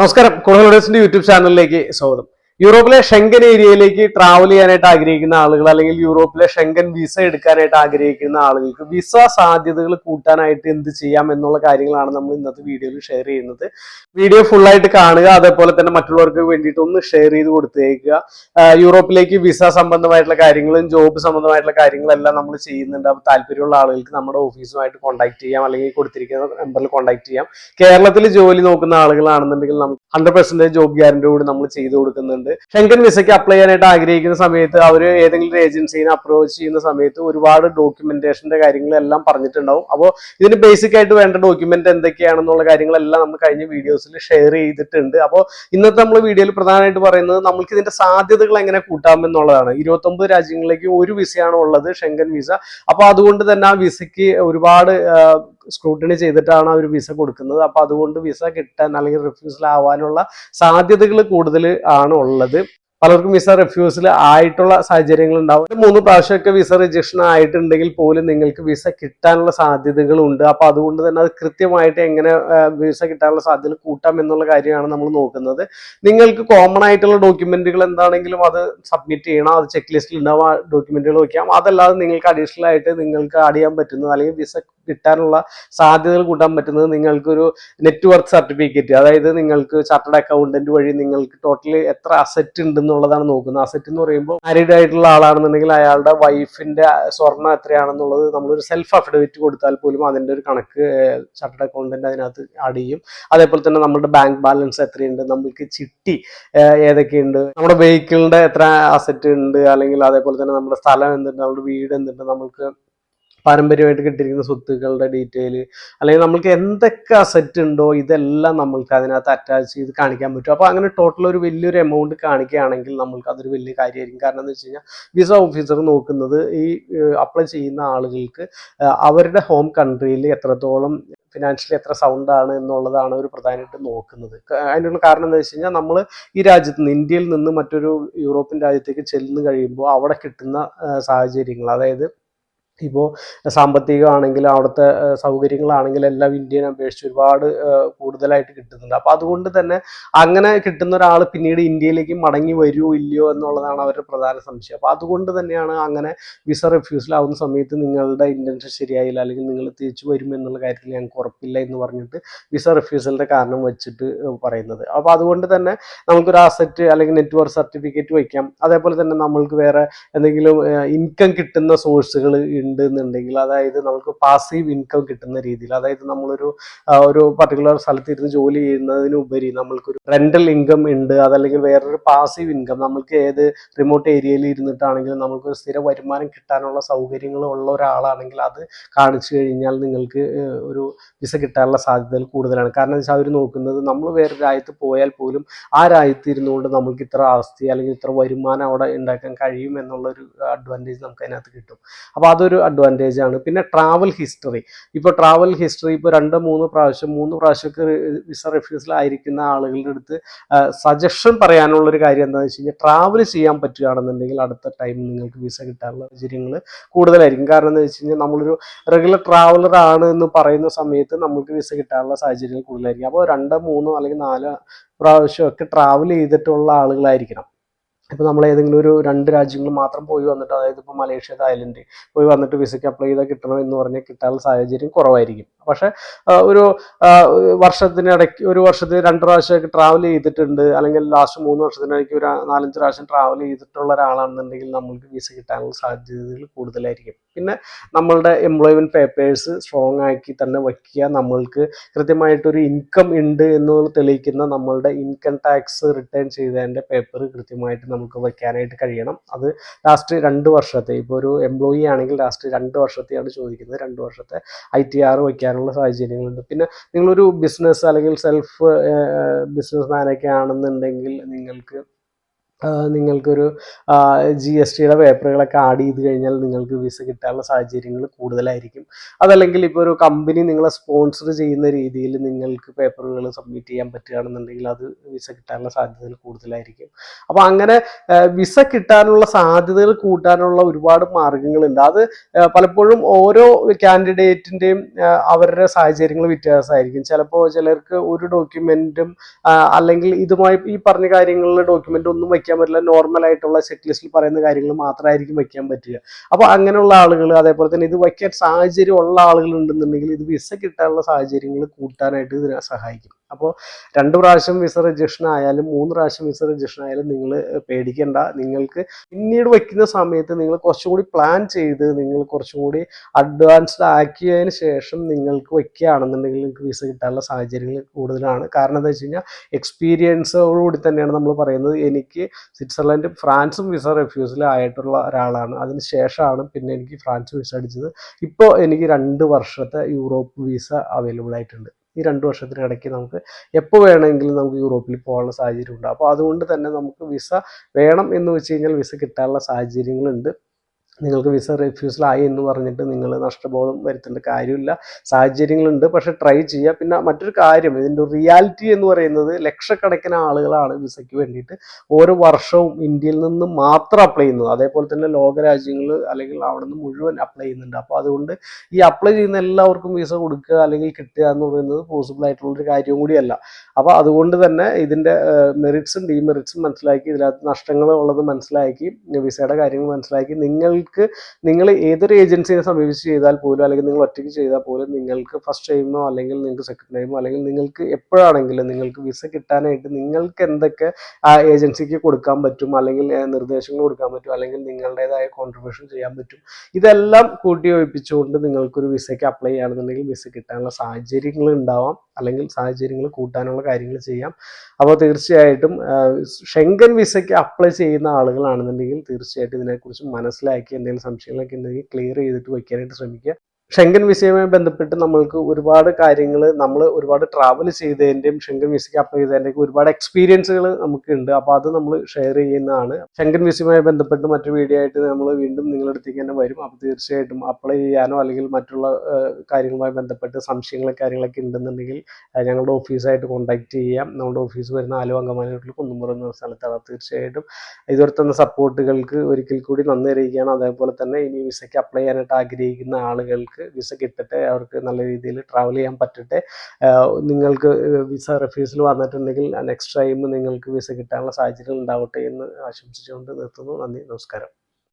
നമസ്കാരം കൂടുതൽ യൂട്യൂബ് ചാനലിലേക്ക് സ്വാഗതം. യൂറോപ്പിലെ ഷെങ്കൻ ഏരിയയിലേക്ക് ട്രാവൽ ചെയ്യാനായിട്ട് ആഗ്രഹിക്കുന്ന ആളുകൾ അല്ലെങ്കിൽ യൂറോപ്പിലെ ഷെങ്കൻ വിസ എടുക്കാനായിട്ട് ആഗ്രഹിക്കുന്ന ആളുകൾക്ക് വിസ സാധ്യതകൾ കൂട്ടാനായിട്ട് എന്ത് ചെയ്യാം എന്നുള്ള കാര്യങ്ങളാണ് നമ്മൾ ഇന്നത്തെ വീഡിയോയിൽ ഷെയർ ചെയ്യുന്നത്. വീഡിയോ ഫുൾ ആയിട്ട് കാണുക അതേപോലെ തന്നെ മറ്റുള്ളവർക്ക് വേണ്ടിയിട്ട് ഒന്ന് ഷെയർ ചെയ്ത് കൊടുത്തേക്കുക. യൂറോപ്പിലേക്ക് വിസ സംബന്ധമായിട്ടുള്ള കാര്യങ്ങളും ജോബ് സംബന്ധമായിട്ടുള്ള കാര്യങ്ങളെല്ലാം നമ്മൾ ചെയ്യുന്നുണ്ട്. അപ്പോൾ താല്പര്യമുള്ള ആളുകൾക്ക് നമ്മുടെ ഓഫീസുമായിട്ട് കോൺടാക്ട് ചെയ്യാം. അല്ലെങ്കിൽ കൊടുത്തിരിക്കുന്ന നമ്പറിൽ കോൺടാക്ട് ചെയ്യാം. കേരളത്തിൽ ജോലി നോക്കുന്ന ആളുകളാണെന്നുണ്ടെങ്കിൽ നമുക്ക് ഹൺഡ്രഡ് പെർസെന്റേജ് ജോബ് കൂടി നമ്മൾ ചെയ്തു കൊടുക്കുന്നുണ്ട്. ഷെങ്കൻ വിസയ്ക്ക് അപ്ലൈ ചെയ്യാനായിട്ട് ആഗ്രഹിക്കുന്ന സമയത്ത് അവർ ഏതെങ്കിലും ഒരു ഏജൻസീനെ അപ്രോച്ച് ചെയ്യുന്ന സമയത്ത് ഒരുപാട് ഡോക്യുമെന്റേഷന്റെ കാര്യങ്ങളെല്ലാം പറഞ്ഞിട്ടുണ്ടാവും. അപ്പോൾ ഇതിന് ബേസിക് ആയിട്ട് വേണ്ട ഡോക്യുമെന്റ് എന്തൊക്കെയാണെന്നുള്ള കാര്യങ്ങളെല്ലാം നമ്മൾ കഴിഞ്ഞ വീഡിയോസിൽ ഷെയർ ചെയ്തിട്ടുണ്ട്. അപ്പോൾ ഇന്നത്തെ നമ്മൾ വീഡിയോയിൽ പ്രധാനമായിട്ട് പറയുന്നത് നമുക്ക് ഇതിന്റെ സാധ്യതകൾ എങ്ങനെ കൂട്ടാം എന്നുള്ളതാണ് ഇരുപത്തൊമ്പത് രാജ്യങ്ങളിലേക്ക് ഒരു വിസയാണ് ഉള്ളത് ഷെങ്കൻ വിസ. അപ്പോൾ അതുകൊണ്ട് തന്നെ ആ വിസയ്ക്ക് ഒരുപാട് സ്ക്രൂട്ടിനി ചെയ്തിട്ടാണ് അവർ വിസ കൊടുക്കുന്നത്. അപ്പോൾ അതുകൊണ്ട് വിസ കിട്ടാൻ അല്ലെങ്കിൽ റിഫ്യൂസൽ ആവാനുള്ള സാധ്യതകൾ കൂടുതൽ ആണ് ഉള്ളത്. പലർക്കും വിസ റിഫ്യൂസൽ ആയിട്ടുള്ള സാഹചര്യങ്ങൾ ഉണ്ടാവും. മൂന്ന് പ്രാവശ്യമൊക്കെ വിസ റിജക്ഷൻ ആയിട്ടുണ്ടെങ്കിൽ പോലും നിങ്ങൾക്ക് വിസ കിട്ടാനുള്ള സാധ്യതകളുണ്ട് അപ്പൊ അതുകൊണ്ട് തന്നെ അത് കൃത്യമായിട്ട് എങ്ങനെ വിസ കിട്ടാനുള്ള സാധ്യത കൂട്ടാം എന്നുള്ള കാര്യമാണ് നമ്മൾ നോക്കുന്നത്. നിങ്ങൾക്ക് കോമൺ ആയിട്ടുള്ള ഡോക്യുമെന്റുകൾ എന്താണെങ്കിലും അത് സബ്മിറ്റ് ചെയ്യണം. അത് ചെക്ക് ലിസ്റ്റിൽ ഉണ്ടാവും. ആ ഡോക്യുമെന്റുകൾ വയ്ക്കാം. അതല്ലാതെ നിങ്ങൾക്ക് അഡീഷണൽ ആയിട്ട് നിങ്ങൾക്ക് ആഡ് ചെയ്യാൻ പറ്റുന്നത് അല്ലെങ്കിൽ വിസ കിട്ടാനുള്ള സാധ്യതകൾ കൂട്ടാൻ പറ്റുന്നത് നിങ്ങൾക്കൊരു നെറ്റ്വർക്ക് സർട്ടിഫിക്കറ്റ് അതായത് നിങ്ങൾക്ക് ചാർട്ടേഡ് അക്കൗണ്ടന്റ് വഴി നിങ്ങൾക്ക് ടോട്ടലി എത്ര അസറ്റ് ഉണ്ടെന്നുള്ളതാണ് നോക്കുന്നത്. അസറ്റ് എന്ന് പറയുമ്പോൾ മാരീഡ് ആയിട്ടുള്ള ആളാണെന്നുണ്ടെങ്കിൽ അയാളുടെ വൈഫിന്റെ സ്വർണം എത്രയാണെന്നുള്ളത് നമ്മളൊരു സെൽഫ് അഫിഡവിറ്റ് കൊടുത്താൽ പോലും അതിന്റെ ഒരു കണക്ക് ചാർട്ടേഡ് അക്കൗണ്ടന്റ് അതിനകത്ത് ആഡ് ചെയ്യും. അതേപോലെ തന്നെ നമ്മുടെ ബാങ്ക് ബാലൻസ് എത്രയുണ്ട് നമ്മൾക്ക് ചിട്ടി ഏതൊക്കെയുണ്ട് നമ്മുടെ വെഹിക്കിളിന്റെ എത്ര അസറ്റ് ഉണ്ട് അല്ലെങ്കിൽ അതേപോലെ തന്നെ നമ്മുടെ സ്ഥലം എന്തുണ്ട് നമ്മുടെ വീട് എന്തുണ്ട് നമുക്ക് പാരമ്പര്യമായിട്ട് കിട്ടിയിരിക്കുന്ന സ്വത്തുക്കളുടെ ഡീറ്റെയിൽ അല്ലെങ്കിൽ നമ്മൾക്ക് എന്തൊക്കെ അസറ്റ് ഉണ്ടോ ഇതെല്ലാം നമ്മൾക്ക് അതിനകത്ത് അറ്റാച്ച് ചെയ്ത് കാണിക്കാൻ പറ്റും. അപ്പോൾ അങ്ങനെ ടോട്ടൽ ഒരു വലിയൊരു എമൗണ്ട് കാണിക്കുകയാണെങ്കിൽ നമ്മൾക്ക് അതൊരു വലിയ കാര്യമായിരിക്കും. കാരണം എന്ന് വെച്ച് കഴിഞ്ഞാൽ വിസ ഓഫീസർ നോക്കുന്നത് ഈ അപ്ലൈ ചെയ്യുന്ന ആളുകൾക്ക് അവരുടെ ഹോം കൺട്രിയിൽ എത്രത്തോളം ഫിനാൻഷ്യലി എത്ര സൗണ്ട് ആണ് എന്നുള്ളതാണ് ഒരു പ്രധാനമായിട്ട് നോക്കുന്നത്. അതിനുള്ള കാരണം എന്താ വെച്ച് കഴിഞ്ഞാൽ നമ്മൾ ഈ രാജ്യത്ത് നിന്ന് ഇന്ത്യയിൽ നിന്ന് മറ്റൊരു യൂറോപ്യൻ രാജ്യത്തേക്ക് ചെല്ലുന്നു കഴിയുമ്പോൾ അവിടെ കിട്ടുന്ന സാഹചര്യങ്ങൾ അതായത് ഇപ്പോൾ സാമ്പത്തികമാണെങ്കിലും അവിടുത്തെ സൗകര്യങ്ങളാണെങ്കിലും എല്ലാം ഇന്ത്യനെ അപേക്ഷിച്ച് ഒരുപാട് കൂടുതലായിട്ട് കിട്ടുന്നുണ്ട്. അപ്പോൾ അതുകൊണ്ട് തന്നെ അങ്ങനെ കിട്ടുന്ന ഒരാൾ പിന്നീട് ഇന്ത്യയിലേക്ക് മടങ്ങി വരുമോ ഇല്ലയോ എന്നുള്ളതാണ് അവരുടെ പ്രധാന സംശയം. അപ്പോൾ അതുകൊണ്ട് തന്നെയാണ് അങ്ങനെ വിസ റിഫ്യൂസൽ ആവുന്ന സമയത്ത് നിങ്ങളുടെ ഇന്റൻഷൻ ശരിയായില്ല അല്ലെങ്കിൽ നിങ്ങൾ തിരിച്ചു വരും എന്നുള്ള കാര്യത്തിൽ ഞങ്ങൾക്ക് ഉറപ്പില്ല എന്ന് പറഞ്ഞിട്ട് വിസ റിഫ്യൂസലിന്റെ കാരണം വെച്ചിട്ട് പറയുന്നത്. അപ്പോൾ അതുകൊണ്ട് തന്നെ നമുക്കൊരു അസറ്റ് അല്ലെങ്കിൽ നെറ്റ്വർക്ക് സർട്ടിഫിക്കറ്റ് വയ്ക്കാം. അതേപോലെ തന്നെ നമ്മൾക്ക് വേറെ എന്തെങ്കിലും ഇൻകം കിട്ടുന്ന സോഴ്സുകൾ ഉണ്ട് എന്നുണ്ടെങ്കിൽ അതായത് നമുക്ക് പാസീവ് ഇൻകം കിട്ടുന്ന രീതിയിൽ അതായത് നമ്മളൊരു ഒരു പർട്ടിക്കുലർ സ്ഥലത്ത് ഇരുന്ന് ജോലി ചെയ്യുന്നതിനുപരി നമ്മൾക്കൊരു റെന്റൽ ഇൻകം ഉണ്ട് അതല്ലെങ്കിൽ വേറൊരു പാസീവ് ഇൻകം നമ്മൾക്ക് ഏത് റിമോട്ട് ഏരിയയിൽ ഇരുന്നിട്ടാണെങ്കിലും നമുക്ക് സ്ഥിര വരുമാനം കിട്ടാനുള്ള സൗകര്യങ്ങൾ ഉള്ള ഒരാളാണെങ്കിൽ അത് കാണിച്ചു കഴിഞ്ഞാൽ നിങ്ങൾക്ക് ഒരു വിസ കിട്ടാനുള്ള സാധ്യതകൾ കൂടുതലാണ്. കാരണം വെച്ചാൽ അവർ നോക്കുന്നത് നമ്മൾ വേറെ രാജ്യത്ത് പോയാൽ പോലും ആ രാജ്യത്ത് ഇരുന്നുകൊണ്ട് നമുക്ക് ഇത്ര ആസ്തി അല്ലെങ്കിൽ ഇത്ര വരുമാനം അവിടെ ഉണ്ടാക്കാൻ കഴിയും എന്നുള്ളൊരു അഡ്വാന്റേജ് നമുക്ക് അതിനകത്ത് കിട്ടും. അപ്പോൾ അതൊരു അഡ്വാന്റേജ് ആണ്. പിന്നെ ട്രാവൽ ഹിസ്റ്ററി ഇപ്പോൾ ട്രാവൽ ഹിസ്റ്ററി ഇപ്പോൾ രണ്ടോ മൂന്ന് പ്രാവശ്യം മൂന്ന് പ്രാവശ്യമൊക്കെ വിസ റിഫ്യൂസൽ ആയിരിക്കുന്ന ആളുകളുടെ അടുത്ത് സജഷൻ പറയാനുള്ള ഒരു കാര്യം എന്താണെന്ന് വെച്ച് കഴിഞ്ഞാൽ ട്രാവൽ ചെയ്യാൻ പറ്റുകയാണെന്നുണ്ടെങ്കിൽ അടുത്ത ടൈം നിങ്ങൾക്ക് വിസ കിട്ടാനുള്ള സാഹചര്യങ്ങൾ കൂടുതലായിരിക്കും. കാരണം എന്താ വെച്ച് കഴിഞ്ഞാൽ നമ്മളൊരു റെഗുലർ ട്രാവലർ ആണ് എന്ന് പറയുന്ന സമയത്ത് നമുക്ക് വിസ കിട്ടാനുള്ള സാഹചര്യങ്ങൾ കൂടുതലായിരിക്കും. അപ്പോൾ രണ്ടോ മൂന്നോ അല്ലെങ്കിൽ നാലോ പ്രാവശ്യമൊക്കെ ട്രാവൽ ചെയ്തിട്ടുള്ള ആളുകളായിരിക്കണം. ഇപ്പോൾ നമ്മൾ ഏതെങ്കിലും ഒരു രണ്ട് രാജ്യങ്ങൾ മാത്രം പോയി വന്നിട്ട് അതായത് ഇപ്പോൾ മലേഷ്യ തായ്ലൻഡ് പോയി വന്നിട്ട് വിസയ്ക്ക് അപ്ലൈ ചെയ്താൽ കിട്ടണം എന്ന് പറഞ്ഞാൽ കിട്ടാനുള്ള സാഹചര്യം കുറവായിരിക്കും. പക്ഷേ ഒരു വർഷത്തിനിടയ്ക്ക് ഒരു വർഷത്തിൽ രണ്ട് പ്രാവശ്യമൊക്കെ ട്രാവൽ ചെയ്തിട്ടുണ്ട്. അല്ലെങ്കിൽ ലാസ്റ്റ് മൂന്ന് വർഷത്തിനിടയ്ക്ക് ഒരു നാലഞ്ച് പ്രാവശ്യം ട്രാവൽ ചെയ്തിട്ടുള്ള ഒരാളാണെന്നുണ്ടെങ്കിൽ നമ്മൾക്ക് വിസ കിട്ടാനുള്ള സാധ്യതകൾ കൂടുതലായിരിക്കും. പിന്നെ നമ്മളുടെ എംപ്ലോയ്മെന്റ് പേപ്പേഴ്സ് സ്ട്രോങ് ആക്കി തന്നെ വയ്ക്കുക നമ്മൾക്ക് കൃത്യമായിട്ടൊരു ഇൻകം ഉണ്ട് എന്നുള്ളത് തെളിയിക്കുന്ന നമ്മളുടെ ഇൻകം ടാക്സ് റിട്ടേൺ ചെയ്തതിന്റെ പേപ്പർ കൃത്യമായിട്ട് നമുക്ക് വയ്ക്കാനായിട്ട് കഴിയണം. അത് ലാസ്റ്റ് രണ്ട് വർഷത്തെ ഇപ്പോൾ ഒരു എംപ്ലോയി ആണെങ്കിൽ ലാസ്റ്റ് രണ്ട് വർഷത്തെയാണ് ചോദിക്കുന്നത്. രണ്ട് വർഷത്തെ ഐ ടി ആർ വയ്ക്കാനുള്ള സാഹചര്യങ്ങളുണ്ട്. പിന്നെ നിങ്ങളൊരു ബിസിനസ് അല്ലെങ്കിൽ സെൽഫ് ബിസിനസ് മാനൊക്കെ ആണെന്നുണ്ടെങ്കിൽ നിങ്ങൾക്ക് നിങ്ങൾക്കൊരു ജി എസ് ടിയുടെ പേപ്പറുകളൊക്കെ ആഡ് ചെയ്ത് കഴിഞ്ഞാൽ നിങ്ങൾക്ക് വിസ കിട്ടാനുള്ള സാഹചര്യങ്ങൾ കൂടുതലായിരിക്കും. അതല്ലെങ്കിൽ ഇപ്പോൾ ഒരു കമ്പനി നിങ്ങളെ സ്പോൺസർ ചെയ്യുന്ന രീതിയിൽ നിങ്ങൾക്ക് പേപ്പറുകൾ സബ്മിറ്റ് ചെയ്യാൻ പറ്റുകയാണെന്നുണ്ടെങ്കിൽ അത് വിസ കിട്ടാനുള്ള സാധ്യതകൾ കൂടുതലായിരിക്കും. അപ്പോൾ അങ്ങനെ വിസ കിട്ടാനുള്ള സാധ്യതകൾ കൂട്ടാനുള്ള ഒരുപാട് മാർഗങ്ങളുണ്ട് അത് പലപ്പോഴും ഓരോ കാൻഡിഡേറ്റിന്റെയും അവരുടെ സാഹചര്യങ്ങൾ വ്യത്യാസമായിരിക്കും. ചിലപ്പോൾ ചിലർക്ക് ഒരു ഡോക്യുമെന്റും അല്ലെങ്കിൽ ഇതുമായി ഈ പറഞ്ഞ കാര്യങ്ങളിൽ ഡോക്യുമെന്റ് ഒന്നും വയ്ക്കാൻ പറ്റില്ല. നോർമൽ ആയിട്ടുള്ള ചെക്ക് ലിസ്റ്റിൽ പറയുന്ന കാര്യങ്ങൾ മാത്രമായിരിക്കും വെക്കാൻ പറ്റുക. അപ്പോൾ അങ്ങനെയുള്ള ആളുകൾ അതേപോലെ തന്നെ ഇത് വയ്ക്കാൻ സാഹചര്യം ഉള്ള ആളുകൾ ഉണ്ടെന്നുണ്ടെങ്കിൽ ഇത് വിസ കിട്ടാനുള്ള സാഹചര്യങ്ങൾ കൂട്ടാനായിട്ട് ഇതിനെ സഹായിക്കും. അപ്പോൾ രണ്ട് പ്രാവശ്യം വിസ രജിസ്ട്രേഷൻ ആയാലും മൂന്ന് പ്രാവശ്യം വിസ രജിസ്ട്രേഷൻ ആയാലും നിങ്ങൾ പേടിക്കേണ്ട. നിങ്ങൾക്ക് പിന്നീട് വയ്ക്കുന്ന സമയത്ത് നിങ്ങൾ കുറച്ചും കൂടി പ്ലാൻ ചെയ്ത് നിങ്ങൾ കുറച്ചും കൂടി അഡ്വാൻസ്ഡ് ആക്കിയതിന് ശേഷം നിങ്ങൾക്ക് വയ്ക്കുകയാണെന്നുണ്ടെങ്കിൽ നിങ്ങൾക്ക് വിസ കിട്ടാനുള്ള സാഹചര്യങ്ങൾ കൂടുതലാണ്. കാരണം എന്താ വെച്ച് കഴിഞ്ഞാൽ എക്സ്പീരിയൻസോടുകൂടി തന്നെയാണ് നമ്മൾ പറയുന്നത്. എനിക്ക് സ്വിറ്റ്സർലൻഡ് ഫ്രാൻസും വിസ റെഫ്യൂസൽ ആയിട്ടുള്ള ഒരാളാണ്. അതിന് ശേഷമാണ് പിന്നെ എനിക്ക് ഫ്രാൻസ് വിസ അടിച്ചത്. ഇപ്പോൾ എനിക്ക് രണ്ട് വർഷത്തെ യൂറോപ്പ് വിസ അവൈലബിൾ ആയിട്ടുണ്ട്. ഈ രണ്ട് വർഷത്തിനിടയ്ക്ക് നമുക്ക് എപ്പോൾ വേണമെങ്കിലും നമുക്ക് യൂറോപ്പിൽ പോകാനുള്ള സാഹചര്യം ഉണ്ട് അപ്പോൾ അതുകൊണ്ട് തന്നെ നമുക്ക് വിസ വേണം എന്ന് വെച്ച് കഴിഞ്ഞാൽ വിസ കിട്ടാനുള്ള സാഹചര്യങ്ങളുണ്ട്. നിങ്ങൾക്ക് വിസ റിഫ്യൂസലായി എന്ന് പറഞ്ഞിട്ട് നിങ്ങൾ നഷ്ടബോധം വരുത്തേണ്ട കാര്യമില്ല. സാഹചര്യങ്ങളുണ്ട്. പക്ഷെ ട്രൈ ചെയ്യുക പിന്നെ മറ്റൊരു കാര്യം ഇതിന്റെ റിയാലിറ്റി എന്ന് പറയുന്നത് ലക്ഷക്കണക്കിന് ആളുകളാണ് വിസയ്ക്ക് വേണ്ടിയിട്ട് ഓരോ വർഷവും ഇന്ത്യയിൽ നിന്ന് മാത്രം അപ്ലൈ ചെയ്യുന്നത്. അതേപോലെ തന്നെ ലോകരാജ്യങ്ങൾ അല്ലെങ്കിൽ അവിടെ നിന്ന് മുഴുവൻ അപ്ലൈ ചെയ്യുന്നുണ്ട്. അപ്പോൾ അതുകൊണ്ട് ഈ അപ്ലൈ ചെയ്യുന്ന എല്ലാവർക്കും വിസ കൊടുക്കുക അല്ലെങ്കിൽ കിട്ടുക എന്ന് പറയുന്നത് പോസിബിൾ ആയിട്ടുള്ളൊരു കാര്യം കൂടിയല്ല. അപ്പോൾ അതുകൊണ്ട് തന്നെ ഇതിന്റെ മെറിറ്റ്സും ഡിമെറിറ്റ്സും മനസ്സിലാക്കി ഇതിനകത്ത് നഷ്ടങ്ങൾ ഉള്ളത് മനസ്സിലാക്കി വിസയുടെ കാര്യങ്ങൾ മനസ്സിലാക്കി നിങ്ങൾ നിങ്ങൾക്ക് നിങ്ങൾ ഏതൊരു ഏജൻസിയെ സമീപിച്ച് ചെയ്താൽ പോലും അല്ലെങ്കിൽ നിങ്ങൾ ഒറ്റയ്ക്ക് ചെയ്താൽ പോലും നിങ്ങൾക്ക് ഫസ്റ്റ് ടൈമോ അല്ലെങ്കിൽ നിങ്ങൾക്ക് സെക്കൻഡ് ടൈമോ അല്ലെങ്കിൽ നിങ്ങൾക്ക് എപ്പോഴാണെങ്കിലും നിങ്ങൾക്ക് വിസ കിട്ടാനായിട്ട് നിങ്ങൾക്ക് എന്തൊക്കെ ആ ഏജൻസിക്ക് കൊടുക്കാൻ പറ്റും അല്ലെങ്കിൽ നിർദ്ദേശങ്ങൾ കൊടുക്കാൻ പറ്റും അല്ലെങ്കിൽ നിങ്ങളുടേതായ കോൺട്രിബ്യൂഷൻ ചെയ്യാൻ പറ്റും. ഇതെല്ലാം കൂട്ടി ഒഴിപ്പിച്ചുകൊണ്ട് നിങ്ങൾക്കൊരു വിസയ്ക്ക് അപ്ലൈ ചെയ്യുകയാണെന്നുണ്ടെങ്കിൽ വിസ കിട്ടാനുള്ള സാഹചര്യങ്ങൾ ഉണ്ടാവാം അല്ലെങ്കിൽ സാഹചര്യങ്ങൾ കൂട്ടാനുള്ള കാര്യങ്ങൾ ചെയ്യാം. അപ്പോൾ തീർച്ചയായിട്ടും ഷെങ്കൻ വിസയ്ക്ക് അപ്ലൈ ചെയ്യുന്ന ആളുകളാണെന്നുണ്ടെങ്കിൽ തീർച്ചയായിട്ടും ഇതിനെക്കുറിച്ച് മനസ്സിലാക്കി എന്തെങ്കിലും സംശയങ്ങളൊക്കെ ഉണ്ടെങ്കിൽ ക്ലിയർ ചെയ്തിട്ട് വയ്ക്കാനായിട്ട് ശ്രമിക്കുക. ഷെങ്കൻ വിസയുമായി ബന്ധപ്പെട്ട് നമ്മൾക്ക് ഒരുപാട് കാര്യങ്ങൾ നമ്മൾ ഒരുപാട് ട്രാവൽ ചെയ്തതിന്റെയും ഷെങ്കൻ വിസയ്ക്ക് അപ്ലൈ ചെയ്തതിന്റെയും ഒരുപാട് എക്സ്പീരിയൻസുകൾ നമുക്ക് ഉണ്ട് അപ്പോൾ അത് നമ്മൾ ഷെയർ ചെയ്യുന്നതാണ്. ഷെങ്കൻ വിസയുമായി ബന്ധപ്പെട്ട് മറ്റൊരു വീഡിയോ ആയിട്ട് നമ്മൾ വീണ്ടും നിങ്ങളുടെ അടുത്തേക്ക് തന്നെ വരും. അപ്പോൾ തീർച്ചയായിട്ടും അപ്ലൈ ചെയ്യാനോ അല്ലെങ്കിൽ മറ്റുള്ള കാര്യങ്ങളുമായി ബന്ധപ്പെട്ട് സംശയങ്ങളും കാര്യങ്ങളൊക്കെ ഉണ്ടെന്നുണ്ടെങ്കിൽ ഞങ്ങളുടെ ഓഫീസായിട്ട് കോൺടാക്ട് ചെയ്യാം. നമ്മുടെ ഓഫീസ് വരുന്ന ആലുവ അങ്കമാലിയിൽ കുന്നുമുറ എന്ന സ്ഥലത്താണ്. തീർച്ചയായിട്ടും ഇതുവരെ തന്ന സപ്പോർട്ടുകൾക്ക് ഒരിക്കൽ കൂടി നന്ദി അറിയിക്കുകയാണ്. അതേപോലെ തന്നെ ഇനി വിസയ്ക്ക് അപ്ലൈ ചെയ്യാനായിട്ട് ആഗ്രഹിക്കുന്ന ആളുകൾക്ക് വിസ കിട്ടട്ടെ അവർക്ക് നല്ല രീതിയിൽ ട്രാവൽ ചെയ്യാൻ പറ്റട്ടെ. നിങ്ങൾക്ക് വിസ റിഫ്യൂസൽ വന്നിട്ടുണ്ടെങ്കിൽ നെക്സ്റ്റ് ടൈം നിങ്ങൾക്ക് വിസ കിട്ടാനുള്ള സാഹചര്യങ്ങൾ ഉണ്ടാവട്ടെ എന്ന് ആശംസിച്ചുകൊണ്ട് നിർത്തുന്നു. നന്ദി നമസ്കാരം.